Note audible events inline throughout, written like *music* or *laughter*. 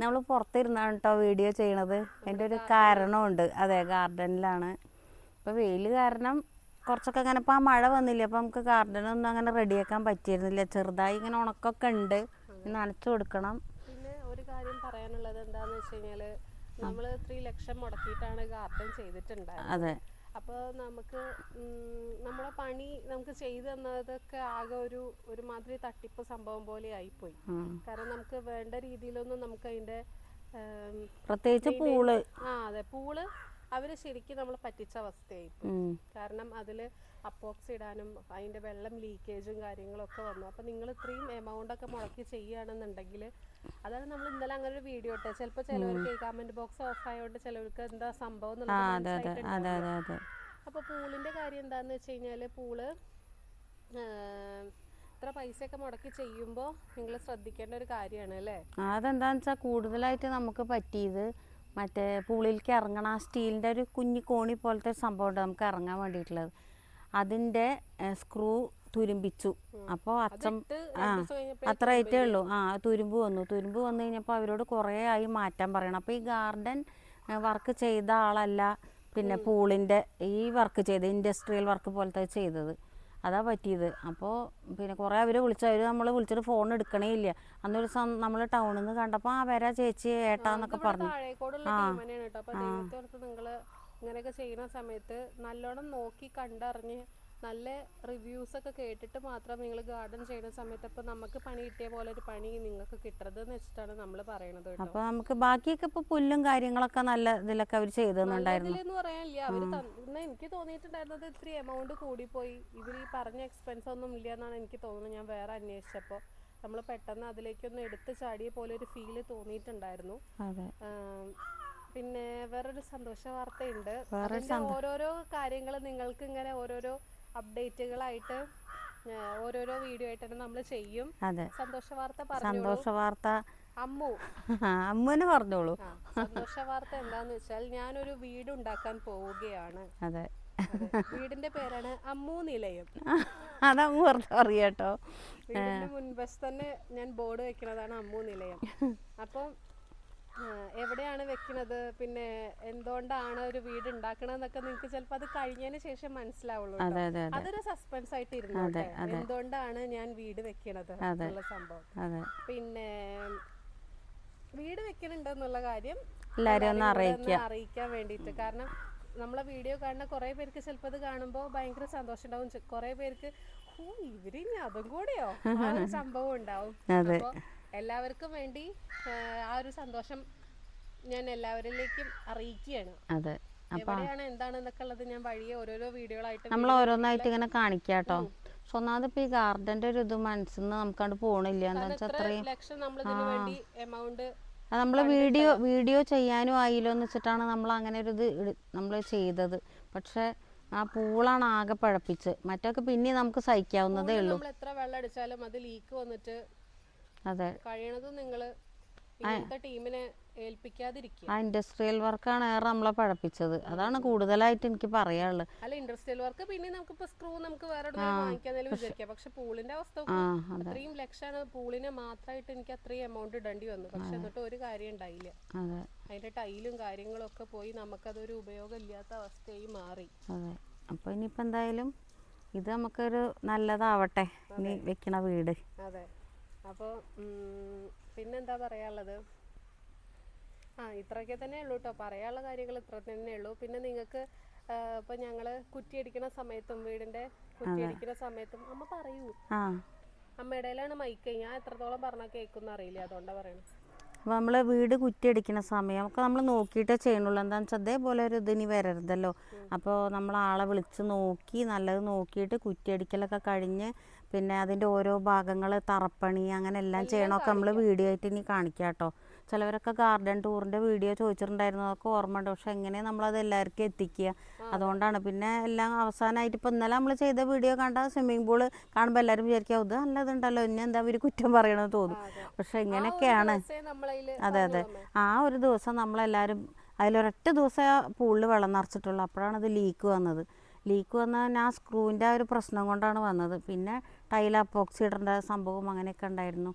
നമ്മൾ പുറത്തിരുന്നാണ് കേട്ടോ വീഡിയോ ചെയ്യണത്. അതിന്റെ ഒരു കാരണമുണ്ട് അതെ ഗാർഡനിലാണ്. ഇപ്പോൾ വെയിൽ കാരണം കുറച്ചൊക്കെ അങ്ങനെ ഇപ്പോൾ ആ മഴ വന്നില്ല അപ്പോൾ നമുക്ക് ഗാർഡനൊന്നും അങ്ങനെ റെഡിയാക്കാൻ പറ്റിയിരുന്നില്ല. ചെറുതായി ഇങ്ങനെ ഉണക്കൊക്കെ ഉണ്ട്. നനച്ചു കൊടുക്കണം. പിന്നെ ഒരു കാര്യം പറയാനുള്ളത് എന്താണെന്ന് വെച്ച് കഴിഞ്ഞാൽ നമ്മൾ ത്രീ ലക്ഷം മുടക്കിയിട്ടാണ് ഗാർഡൻ ചെയ്തിട്ടുണ്ടായത് അതെ. അപ്പോൾ നമുക്ക് ഉം, നമ്മളെ പണി നമുക്ക് ചെയ്തു തന്നതൊക്കെ ആകെ ഒരു ഒരുമാതിരി തട്ടിപ്പ് സംഭവം പോലെ ആയിപ്പോയി. പോയി. കാരണം നമുക്ക് വേണ്ട രീതിയിലൊന്നും നമുക്ക് അതിന്റെ പ്രത്യേകിച്ച് പൂൾ. ആ അതെ. പൂൾ അവർ ശരിക്കും നമ്മൾ പറ്റിച്ച അവസ്ഥയായി കാരണം അതിൽ അപ്പോക്സ് ഇടാനും അതിന്റെ വെള്ളം ലീക്കേജും കാര്യങ്ങളൊക്കെ വന്നു. അപ്പൊ നിങ്ങൾ ഇത്രയും എമൗണ്ട് ഒക്കെ മുടക്കി ചെയ്യുകയാണെന്നുണ്ടെങ്കിൽ അതാണ് നമ്മൾ ഇന്നലെ അങ്ങനെ ഒരു വീഡിയോ ഇട്ടത്. ചിലപ്പോൾ ചിലവർക്ക് കമന്റ് ബോക്സ് ഓഫ് ആയതുകൊണ്ട് ചിലവർക്ക് എന്താ സംഭവം എന്നുള്ളത് അതെ അതെ അതെ അതെ അതെ. അപ്പൊ പൂളിന്റെ കാര്യം എന്താന്ന് വെച്ച് കഴിഞ്ഞാൽ പൂൾ ഇത്ര പൈസയൊക്കെ മുടക്കി ചെയ്യുമ്പോൾ നിങ്ങൾ ശ്രദ്ധിക്കേണ്ട ഒരു കാര്യമാണ് അല്ലേ അതെന്താന്ന് വെച്ചാൽ കൂടുതലായിട്ട് നമുക്ക് പറ്റിയത് മറ്റേ പൂളിലേക്ക് ഇറങ്ങണ ആ സ്റ്റീലിന്റെ ഒരു കുഞ്ഞു കോണി പോലത്തെ ഒരു സംഭവം ഉണ്ട് നമുക്ക് ഇറങ്ങാൻ വേണ്ടിയിട്ടുള്ളത്. അതിന്റെ സ്ക്രൂ തുരുമ്പിച്ചു. അപ്പോൾ അച്ഛൻ ആ അത്ര ആയിട്ടേ ഉള്ളൂ. ആ തുരുമ്പ് വന്നു. തുരുമ്പ് വന്നു കഴിഞ്ഞപ്പോൾ അവരോട് കുറേ ആയി മാറ്റാൻ പറയണം. അപ്പോൾ ഈ ഗാർഡൻ വർക്ക് ചെയ്ത ആളല്ല പിന്നെ പൂളിന്റെ ഈ വർക്ക് ചെയ്ത് ഇൻഡസ്ട്രിയൽ വർക്ക് പോലത്തെ ചെയ്തത്. അതാ പറ്റിയത്. അപ്പോൾ പിന്നെ കുറേ അവർ വിളിച്ചു. അവർ നമ്മൾ വിളിച്ചിട്ട് ഫോൺ എടുക്കണേ ഇല്ല. അന്നൊരു നമ്മൾ ടൗണിൽ നിന്ന് കണ്ടപ്പോൾ ആ വരാ ചേച്ചി ഏട്ടാന്നൊക്കെ പറഞ്ഞു. ആ. ഇങ്ങനെയൊക്കെ ചെയ്യുന്ന സമയത്ത് നല്ലോണം നോക്കി കണ്ടറിഞ്ഞ് നല്ല റിവ്യൂസ് ഒക്കെ കേട്ടിട്ട് മാത്രം നിങ്ങൾ ഗാർഡൻ ചെയ്യുന്ന സമയത്ത് അപ്പൊ നമുക്ക് പണി കിട്ടിയ പോലെ ഒരു പണി നിങ്ങൾക്ക് കിട്ടരുത് എന്ന് വെച്ചിട്ടാണ് നമ്മൾ പറയണത് കേട്ടോ. അപ്പോൾ നമുക്ക് ബാക്കിയൊക്കെ ഇപ്പോൾ പുല്ലും കാര്യങ്ങളൊക്കെ നല്ല ഇതിലൊക്കെ അവർ ചെയ്തു എന്ന് ഇതിലെന്ന് പറയാനില്ല. അവർ തന്ന എനിക്ക് തോന്നിയിട്ടുണ്ടായിരുന്നത് ഇത്തിരി എമൗണ്ട് കൂടിപ്പോയി. ഇവർ ഈ പറഞ്ഞ എക്സ്പെൻസ് ഒന്നും ഇല്ല എന്നാണ് എനിക്ക് തോന്നുന്നത്. ഞാൻ വേറെ അന്വേഷിച്ചപ്പോൾ നമ്മൾ പെട്ടെന്ന് അതിലേക്കൊന്ന് എടുത്ത് ചാടിയ പോലെ ഒരു ഫീൽ തോന്നിയിട്ടുണ്ടായിരുന്നു. പിന്നെ വേറൊരു സന്തോഷ വാർത്തയുണ്ട്. അതിന്റെ ഓരോരോ കാര്യങ്ങൾ നിങ്ങൾക്ക് ഇങ്ങനെ ഓരോരോ അപ്ഡേറ്റുകളായിട്ട് ഓരോരോ വീഡിയോ ആയിട്ട് നമ്മൾ ചെയ്യും. അതെ. സന്തോഷ വാർത്ത സന്തോഷ വാർത്ത അമ്മു അമ്മുനെ പറഞ്ഞോളൂ. സന്തോഷ വാർത്ത എന്താന്ന് വെച്ചാൽ ഞാനൊരു വീട് ഉണ്ടാക്കാൻ പോവുകയാണ്. അതെ. വീടിന്റെ പേരാണ് അമ്മു നിലയം. അതമ്മ പറഞ്ഞു അറിയാട്ടോ. മുൻവശത്ത് തന്നെ ഞാൻ ബോർഡ് വെക്കുന്നതാണ് അമ്മു നിലയം. *laughs* അപ്പം എവിടെയാണ് വെക്കുന്നത് പിന്നെ എന്തുകൊണ്ടാണ് ഒരു വീട് ഉണ്ടാക്കണതെന്നൊക്കെ നിങ്ങൾക്ക് ചിലപ്പോൾ അത് കഴിഞ്ഞതിന് ശേഷം മനസ്സിലാവുള്ളൂ അതൊരു സസ്പെൻസ് ആയിട്ട് ഇരുന്നോട്ടെ. എന്തുകൊണ്ടാണ് ഞാൻ വീട് വെക്കണത് എന്നുള്ള സംഭവം. പിന്നെ വീട് വെക്കണുണ്ടെന്നുള്ള കാര്യം എല്ലാവരും ഒന്ന് ഒന്ന് അറിയിക്കാൻ വേണ്ടിയിട്ട്. കാരണം നമ്മളെ വീഡിയോ കാണുന്ന കുറെ പേർക്ക് ചിലപ്പോൾ അത് കാണുമ്പോൾ ഭയങ്കര സന്തോഷം ഉണ്ടാവും കുറെ പേർക്ക് ഓ ഇവർ ഇനി അതും കൂടെയോ? സംഭവം ഉണ്ടാവും. അപ്പോൾ എല്ലാവർക്കും വേണ്ടി ആ, ഒരു സന്തോഷം ഞാൻ എല്ലാവരിലേക്കും അറിയിക്കുകയാണ്. അതെ. എവിടെയാണ് എന്താണെന്നൊക്കെ ഉള്ളത് ഞാൻ വഴിയെ ഓരോരോ വീഡിയോകളായിട്ട് നമ്മൾ ഓരോന്നായിട്ട് ഇങ്ങനെ കാണിക്കാം കേട്ടോ പക്ഷെ ഒന്നാമത് ഇപ്പൊ ഈ ഗാർഡന്റെ ഒരു ഇത് മനസ്സിൽ നിന്ന് നമുക്കണ്ട് പോണില്ല എന്താ വെച്ചാൽ അത്രയും ലക്ഷം നമ്മൾ ഇതിന് വേണ്ടി എമൗണ്ട് നമ്മൾ വീഡിയോ വീഡിയോ ചെയ്യാനും ആയില്ലോ എന്ന് വെച്ചിട്ടാണ് നമ്മൾ അങ്ങനെ ഒരു ഇത് നമ്മൾ ചെയ്തത്. പക്ഷെ ആ പൂളാണ് ആകെ പഴപ്പിച്ച് മറ്റൊക്കെ പിന്നെ നമുക്ക് സഹിക്കാവുന്നതേ ഉള്ളൂ. നമ്മൾ എത്ര വെള്ളം അടിച്ചാലും അത് ലീക്ക് വന്നിട്ട് അതെ. കഴിയണതും നിങ്ങൾ ടീമിനെ ഏൽപ്പിക്കാതിരിക്കുക. ആ ഇൻഡസ്ട്രിയൽ വർക്കാണ് ഏറെ നമ്മളെ പഴപ്പിച്ചത് അതാണ് കൂടുതലായിട്ട് എനിക്ക് പറയാനുള്ളത്. അല്ല ഇൻഡസ്ട്രിയൽ വർക്ക് പിന്നെ നമുക്ക് സ്ക്രൂ നമുക്ക് വേറെ വാങ്ങിക്കാന്നേലും വിചാരിക്കാം. പക്ഷെ പൂളിന്റെ അവസ്ഥ അത്രയും ലക്ഷമാണ് പൂളിനെ മാത്രമായിട്ട് എനിക്ക് അത്രയും എമൗണ്ട് ഇടേണ്ടി വന്നു. പക്ഷെ എന്നിട്ട് ഒരു കാര്യം ഉണ്ടായില്ല. അതെ. അതിന്റെ ടൈലും കാര്യങ്ങളും ഒക്കെ പോയി നമുക്കതൊരു ഉപയോഗം ഇല്ലാത്ത അവസ്ഥയായി മാറി. അതെ. അപ്പോൾ ഇനിയിപ്പോൾ എന്തായാലും ഇത് നമുക്കൊരു നല്ലതാവട്ടെ. ഇനി വെക്കണ വീട്. അതെ. അപ്പോൾ പിന്നെന്താ പറയാനുള്ളത്? ആ ഇത്രയൊക്കെ തന്നെ ഉള്ളൂ കേട്ടോ പറയാനുള്ള കാര്യങ്ങൾ ഇത്ര തന്നെ ഉള്ളൂ. പിന്നെ നിങ്ങൾക്ക് ഇപ്പൊ ഞങ്ങൾ കുറ്റിയടിക്കുന്ന സമയത്തും വീടിന്റെ കുറ്റിയടിക്കുന്ന സമയത്തും അമ്മ പറയൂ. അമ്മയുടെയിലാണ് മൈക്ക് ഞാൻ എത്രത്തോളം പറഞ്ഞാൽ കേൾക്കുന്ന അറിയില്ല. അതുകൊണ്ടാണ് പറയണത് അപ്പോൾ നമ്മൾ വീട് കുറ്റിയടിക്കുന്ന സമയം ഒക്കെ നമ്മൾ നോക്കിയിട്ടേ ചെയ്യണുള്ളൂ എന്താന്ന് വെച്ചാൽ അതേപോലെ ഒരു ഇതിനി വരരുതല്ലോ. അപ്പോൾ നമ്മൾ ആളെ വിളിച്ച് നോക്കി നല്ലത് നോക്കിയിട്ട് കുറ്റിയടിക്കലൊക്കെ കഴിഞ്ഞ് പിന്നെ അതിന്റെ ഓരോ ഭാഗങ്ങൾ തറപ്പണി അങ്ങനെ എല്ലാം ചെയ്യണമൊക്കെ നമ്മൾ വീഡിയോ ആയിട്ട് ഇനി കാണിക്കാം കേട്ടോ ചിലവരൊക്കെ ഗാർഡൻ ടൂറിന്റെ വീഡിയോ ചോദിച്ചിട്ടുണ്ടായിരുന്നു അതൊക്കെ ഓർമ്മ ഉണ്ട് പക്ഷെ എങ്ങനെ നമ്മളത് എല്ലാവർക്കും എത്തിക്കുക? അതുകൊണ്ടാണ്. പിന്നെ എല്ലാം അവസാനമായിട്ട് ഇപ്പോൾ ഇന്നലെ നമ്മൾ ചെയ്ത വീഡിയോ കണ്ട സ്വിമ്മിംഗ് പൂൾ കാണുമ്പോൾ എല്ലാവരും വിചാരിക്കും ഇത് നല്ലതുണ്ടല്ലോ. ഇനി എന്താ ഒരു കുറ്റം പറയണമെന്ന് തോന്നും. പക്ഷെ ഇങ്ങനെയൊക്കെയാണ്. അതെ അതെ. ആ ഒരു ദിവസം നമ്മളെല്ലാവരും അതിലൊരൊറ്റ ദിവസം പൂളിൽ വെള്ളം നിറച്ചിട്ടുള്ളൂ. അപ്പോഴാണ് അത് ലീക്ക് വന്നത്. ലീക്ക് വന്നാൽ ആ സ്ക്രൂവിന്റെ ആ ഒരു പ്രശ്നം കൊണ്ടാണ് വന്നത്. പിന്നെ ടൈൽ അപ്പോക്സിഡറിന്റെ സംഭവം അങ്ങനെയൊക്കെ ഉണ്ടായിരുന്നു.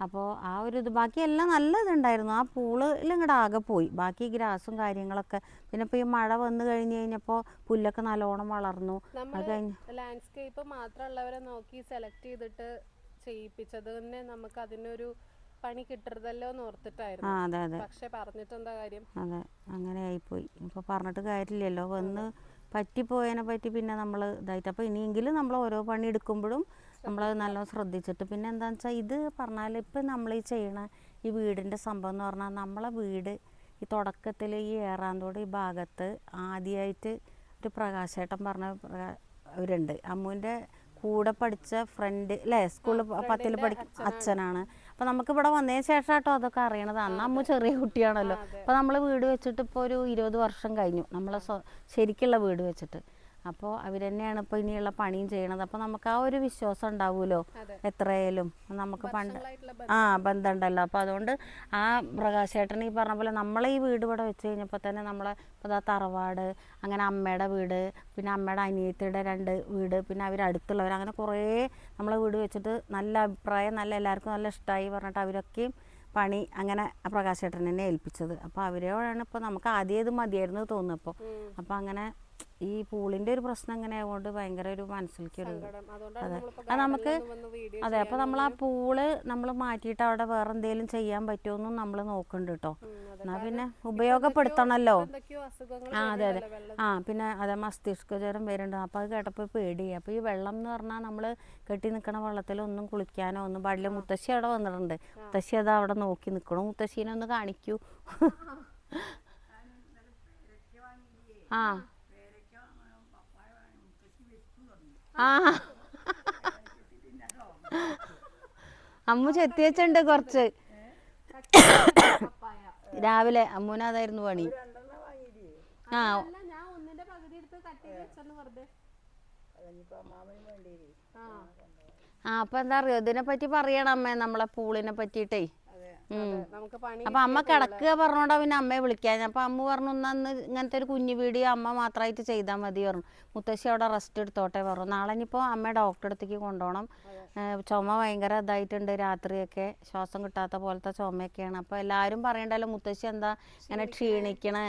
അപ്പോൾ ആ ഒരു ഇത് ബാക്കിയെല്ലാം നല്ല ഇതുണ്ടായിരുന്നു ആ പൂളിൽ ഇങ്ങോട്ട് ആകെ പോയി. ബാക്കി ഗ്രാസും കാര്യങ്ങളൊക്കെ. പിന്നെ ഇപ്പോൾ ഈ മഴ വന്നു കഴിഞ്ഞ് കഴിഞ്ഞപ്പോൾ പുല്ലൊക്കെ നല്ലോണം വളർന്നു. അത് കഴിഞ്ഞ് ലാൻഡ്സ്കേപ്പ് മാത്രമുള്ളവരെ നോക്കി സെലക്ട് ചെയ്തിട്ട് ചെയ്യിപ്പിച്ചത് തന്നെ നമുക്ക് അതിനൊരു പണി കിട്ടരുതല്ലോ എന്ന് ആ ഓർത്തിട്ടായിരുന്നു അതെ അതെ. പക്ഷെ പറഞ്ഞിട്ട് എന്താ കാര്യം? അതെ അങ്ങനെ ആയിപ്പോയി. ഇപ്പോൾ പറഞ്ഞിട്ട് കാര്യമില്ലല്ലോ. വന്ന് പറ്റിപ്പോയതിനെ പറ്റി പിന്നെ നമ്മൾ ഇതായിട്ട്. അപ്പോൾ ഇനിയെങ്കിലും നമ്മൾ ഓരോ പണി എടുക്കുമ്പോഴും നമ്മൾ നല്ലോണം ശ്രദ്ധിച്ചിട്ട്. പിന്നെ എന്താണെന്ന് വെച്ചാൽ ഇത് പറഞ്ഞാൽ ഇപ്പം നമ്മൾ ഈ ചെയ്യണ ഈ വീടിന്റെ സംഭവം എന്ന് പറഞ്ഞാൽ നമ്മളെ വീട് ഈ തുടക്കത്തിൽ ഈ ഏറാന്തോട് ഈ ഭാഗത്ത് ആദ്യമായിട്ട് ഒരു പ്രകാശേട്ടൻ പറഞ്ഞ അവരുണ്ട്. അമ്മുവിന്റെ കൂടെ പഠിച്ച ഫ്രണ്ട് അല്ലേ സ്കൂളിൽ പത്തിൽ പഠിക്കും അച്ഛനാണ്. അപ്പം നമുക്ക് ഇവിടെ വന്നതിന് ശേഷം കേട്ടോ അതൊക്കെ അറിയണത്. അന്ന് അമ്മ ചെറിയ കുട്ടിയാണല്ലോ. അപ്പം നമ്മൾ വീട് വെച്ചിട്ട് ഇപ്പോൾ ഒരു ഇരുപത് വർഷം കഴിഞ്ഞു. നമ്മളെ ശരിക്കുള്ള വീട് വെച്ചിട്ട്. അപ്പോൾ അവർ തന്നെയാണ് ഇപ്പോൾ ഇനിയുള്ള പണിയും ചെയ്യണത്. അപ്പോൾ നമുക്ക് ആ ഒരു വിശ്വാസം ഉണ്ടാവുമല്ലോ. എത്രയായാലും. നമുക്ക് പണ്ട് ആ ബന്ധമുണ്ടല്ലോ. അപ്പോൾ അതുകൊണ്ട് ആ പ്രകാശേട്ടൻ ഈ പറഞ്ഞ പോലെ നമ്മളെ ഈ വീട് ഇവിടെ വെച്ച് കഴിഞ്ഞപ്പോൾ തന്നെ നമ്മളെ ഇപ്പോൾ ആ തറവാട് അങ്ങനെ അമ്മയുടെ വീട് പിന്നെ അമ്മയുടെ അനിയത്തിയുടെ രണ്ട് വീട് പിന്നെ അവർ അടുത്തുള്ളവർ അങ്ങനെ കുറേ നമ്മളെ വീട് വെച്ചിട്ട് നല്ല അഭിപ്രായം നല്ല എല്ലാവർക്കും നല്ല ഇഷ്ടമായി പറഞ്ഞിട്ട് അവരൊക്കെയും പണി അങ്ങനെ ആ പ്രകാശേട്ടൻ തന്നെ ഏൽപ്പിച്ചത്. അപ്പോൾ അവരോടാണ് ഇപ്പോൾ നമുക്ക് ആദ്യം ഇത് മതിയായിരുന്നു തോന്നുന്നു ഇപ്പോൾ അപ്പോൾ അങ്ങനെ ഈ പൂളിന്റെ ഒരു പ്രശ്നം അങ്ങനെ ആയതുകൊണ്ട് ഭയങ്കര ഒരു മനസ്സിലേക്ക് ഒരു അതെ. അത് നമുക്ക് അതെ അപ്പോൾ നമ്മൾ ആ പൂൾ നമ്മൾ മാറ്റിയിട്ട് അവിടെ വേറെ എന്തെങ്കിലും ചെയ്യാൻ പറ്റുമെന്നും നമ്മൾ നോക്കുന്നുണ്ട് കേട്ടോ എന്നാ പിന്നെ ഉപയോഗപ്പെടുത്തണമല്ലോ ആ അതെ അതെ. ആ പിന്നെ അതെ മസ്തിഷ്ക ജ്വരം വരുന്നുണ്ട്. അപ്പോൾ അത് കേട്ടപ്പോൾ പേടിയായി അപ്പോൾ ഈ വെള്ളം എന്ന് പറഞ്ഞാൽ നമ്മൾ കെട്ടി നിൽക്കണ വെള്ളത്തിലൊന്നും കുളിക്കാനോ ഒന്നും പാടില്ല. മുത്തശ്ശി അവിടെ വന്നിട്ടുണ്ട്. മുത്തശ്ശി അത് അവിടെ നോക്കി നിൽക്കണു മുത്തശ്ശീനെ ഒന്ന് കാണിക്കൂ. ആ. ആ. അമ്മു ചെത്തി വെച്ചിട്ടുണ്ട് കുറച്ച്. രാവിലെ അമ്മൂന് അതായിരുന്നു പണി. ആ. ആ അപ്പൊ എന്താ അറിയോ? ഇതിനെ പറ്റി പറയണം അമ്മേ നമ്മളെ പൂളിനെ പണി അപ്പൊ അമ്മ കിടക്കുക പറഞ്ഞോണ്ടാ പിന്നെ അമ്മയെ വിളിക്കാൻ അപ്പൊ അമ്മ പറഞ്ഞു "എന്നാ അന്ന് ഇങ്ങനത്തെ ഒരു കുഞ്ഞു വീഡിയോ അമ്മ മാത്രമായിട്ട് ചെയ്താൽ മതി പറഞ്ഞു. മുത്തശ്ശി അവിടെ റെസ്റ്റ് എടുത്തോട്ടെ പറഞ്ഞു. നാളെ ഇനിയിപ്പോ അമ്മ ഡോക്ടറെ അടുത്തേക്ക് കൊണ്ടുപോകണം. ചുമ ഭയങ്കര ഇതായിട്ടുണ്ട് രാത്രിയൊക്കെ. ശ്വാസം കിട്ടാത്ത പോലത്തെ ചുമയൊക്കെയാണ്. അപ്പൊ എല്ലാവരും പറയണ്ടല്ലോ മുത്തശ്ശി എന്താ ഇങ്ങനെ ക്ഷീണിക്കണേ?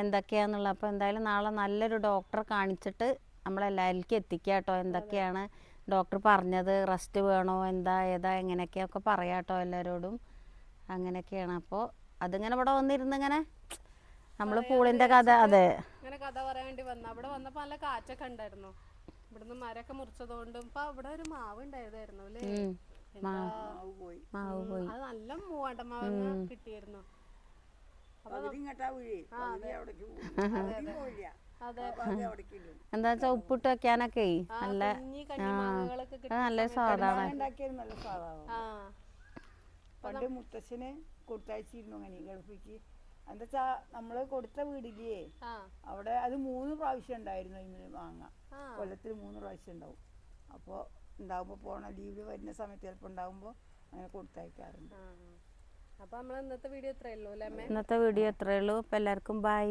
എന്തൊക്കെയാന്നുള്ള അപ്പൊ എന്തായാലും നാളെ നല്ലൊരു ഡോക്ടറെ കാണിച്ചിട്ട് നമ്മളെല്ലാവർക്കും എത്തിക്കുക കേട്ടോ എന്തൊക്കെയാണ് ഡോക്ടർ പറഞ്ഞത്? റെസ്റ്റ് വേണോ? എന്താ? ഏതാ? എങ്ങനെയൊക്കെയൊക്കെ പറയാം കേട്ടോ എല്ലാവരോടും അങ്ങനെയൊക്കെയാണ്. അപ്പോൾ അതിങ്ങനെ ഇവിടെ വന്നിരുന്ന് ഇങ്ങനെ നമ്മൾ പൂളിന്റെ കഥ അതെ. ഇങ്ങനെ കഥ പറയാൻ വേണ്ടി വന്ന. അവിടെ വന്നപ്പോ നല്ല കാറ്റൊക്കെ ഉണ്ടായിരുന്നു. ഇവിടുന്ന് മരമൊക്കെ മുറിച്ചതുകൊണ്ടും ഇപ്പൊ അവിടെ ഒരു മാവ് ഉണ്ടായതായിരുന്നു അല്ലേ? മാവ് പോയി മാവ് പോയി. അത് നല്ല കിട്ടിയിരുന്നു. അതെ. പകുതി അവിടേക്ക് എന്താ വെച്ചാ ഉപ്പിട്ട് വെക്കാനൊക്കെ നല്ല നല്ല സ്വാദാണ് ഉണ്ടാക്കിയത് നല്ല സാധാരണ ആ പണ്ട് മുത്തശ്ശന് കൊടുത്തയച്ചിരുന്നു അങ്ങനെ ഗൾഫിക്ക്. എന്താ വെച്ചാ നമ്മൾ കൊടുത്ത വീടില്ലേ ആ. അവിടെ അത് മൂന്ന് പ്രാവശ്യം ഉണ്ടായിരുന്നു അതിന് വാങ്ങാ കൊല്ലത്തിൽ മൂന്ന് പ്രാവശ്യം ഉണ്ടാവും. അപ്പോൾ ഉണ്ടാവുമ്പോൾ പോണ ലീവിൽ വരുന്ന സമയത്ത് ചിലപ്പോൾ ഉണ്ടാവുമ്പോൾ അങ്ങനെ കൊടുത്തയക്കാറുണ്ട്. അപ്പോൾ അപ്പൊ നമ്മൾ ഇന്നത്തെ വീഡിയോ എത്രയുള്ളൂ അല്ലേ ഇന്നത്തെ വീഡിയോ എത്രയുള്ളൂ ഉള്ളൂ. എല്ലാവർക്കും ബൈ